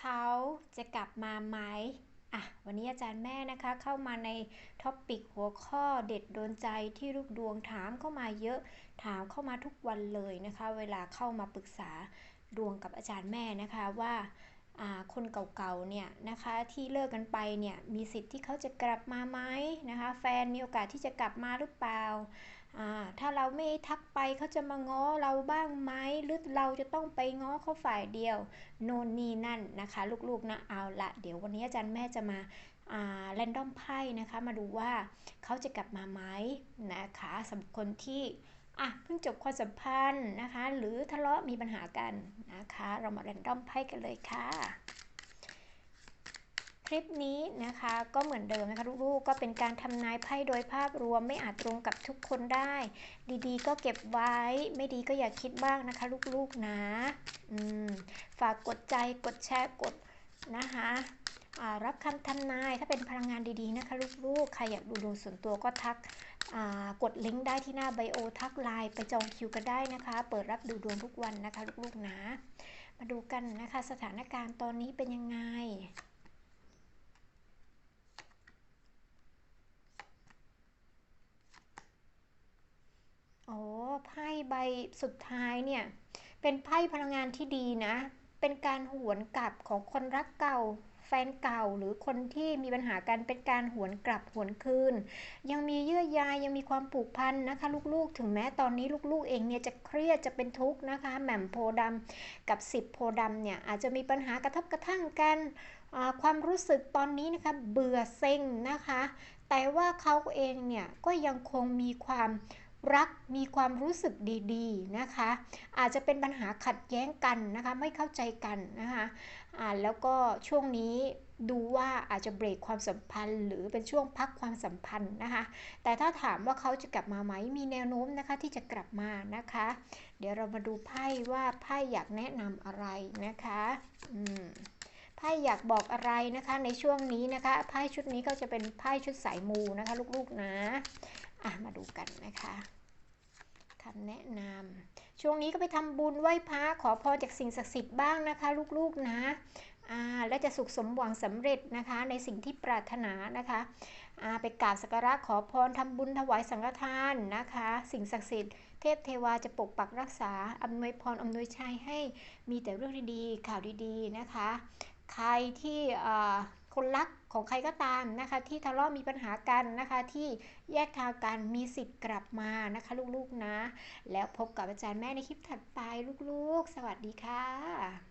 เขาจะกลับมาไหมอะวันนี้อาจารย์แม่นะคะเข้ามาในท็อปปิกหัวข้อเด็ดโดนใจที่ลูกดวงถามเข้ามาเยอะถามเข้ามาทุกวันเลยนะคะ เวลาเข้ามาปรึกษาดวงกับอาจารย์แม่นะคะว่าคนเก่าๆเนี่ยนะคะที่เลิกกันไปเนี่ยมีสิทธิ์ที่เขาจะกลับมาไหมนะคะ แฟนมีโอกาสที่จะกลับมาหรือเปล่า ถ้าเราไม่ทักไปเขาจะมาง้อเราบ้างไหมหรือเราจะต้องไปง้อเขาฝ่ายเดียว โน่นนี่นั่นนะคะ ลูกๆนะเอาละเดี๋ยววันนี้อาจารย์แม่จะมาแรนดอมไพ่นะคะ มาดูว่าเขาจะกลับมาไหมนะคะสำหรับคนที่อะเพิ่งจบความสัมพันธ์นะคะ หรือทะเลาะมีปัญหากันนะคะ เรามาแรนดอมไพ่กันเลยค่ะ ลิปนี้นะคะก็เหมือนเดิมนะคะลูกๆ ก็เป็นการทำนายไพ่โดยภาพรวมไม่อาจตรงกับทุกคนได้ ดีๆ ก็เก็บไว้ไม่ดีก็อย่าคิดบ้างนะคะ ลูกๆนะฝากกดใจกดแชร์กดนะคะรับคำทำนายถ้าเป็นพลังงานดีๆนะคะ ลูกๆ ใครอยากดูดวงส่วนตัวก็ทักกดลิงก์ได้ที่หน้าไบโอทักไลน์ไปจองคิวกันได้นะคะ เปิดรับดูดวงทุกวันนะคะ ลูกๆนะ มาดูกันนะคะ สถานการณ์ตอนนี้เป็นยังไงโอ้ไพ่ ใบสุดท้ายเนี่ย เป็นไพ่พลังงานที่ดีนะ เป็นการหวนกลับของคนรักเก่า แฟนเก่าหรือคนที่มีปัญหากันเป็นการหวนกลับหวนคืน ยังมีเยื่อใยยังมีความผูกพันนะคะ ลูกๆ ถึงแม้ตอนนี้ลูกๆ เองเนี่ยจะเครียดจะเป็นทุกข์นะคะ แหม่มโพดำกับสิบโพดำเนี่ยอาจจะมีปัญหากระทบกระทั่งกันความรู้สึกตอนนี้นะคะเบื่อเซ็งนะคะ แต่ว่าเขาเองเนี่ยก็ยังคงมีความ รักมีความรู้สึกดีๆนะคะ อาจจะเป็นปัญหาขัดแย้งกันนะคะไม่เข้าใจกันนะคะอ่าแล้วก็ช่วงนี้ดูว่าอาจจะเบรกความสัมพันธ์ หรือเป็นช่วงพักความสัมพันธ์นะคะ แต่ถ้าถามว่าเขาจะกลับมาไหมมีแนวโน้มนะคะที่จะกลับมานะคะ เดี๋ยวเรามาดูไพ่ว่าไพ่อยากแนะนำอะไรนะคะอืมไพ่อยากบอกอะไรนะคะในช่วงนี้นะคะไพ่ชุดนี้ก็จะเป็นไพ่ชุดสายมูนะคะ ลูกๆนะ อะมาดูกันนะคะคำแนะนำช่วงนี้ก็ไปทำบุญไหว้พระขอพรจากสิ่งศักดิ์สิทธิ์บ้างนะคะ ลูกๆนะอ่าและจะสุขสมหวังสำเร็จนะคะ ในสิ่งที่ปรารถนานะคะอ่าไปกราบสักการะขอพรทำบุญถวายสังฆทานนะคะ สิ่งศักดิ์สิทธิ์เทพเทวาจะปกปักรักษาอำนวยพรอำนวยชัยให้มีแต่เรื่องดีๆ ข่าวดีๆนะคะ ใครที่ คนรักของใครก็ตามนะคะ ที่ทะเลาะมีปัญหากันนะคะ ที่แยกทางกันมีสิทธิ์กลับมานะคะ ลูกๆนะ แล้วพบกับอาจารย์แม่ในคลิปถัดไปลูกๆ สวัสดีค่ะ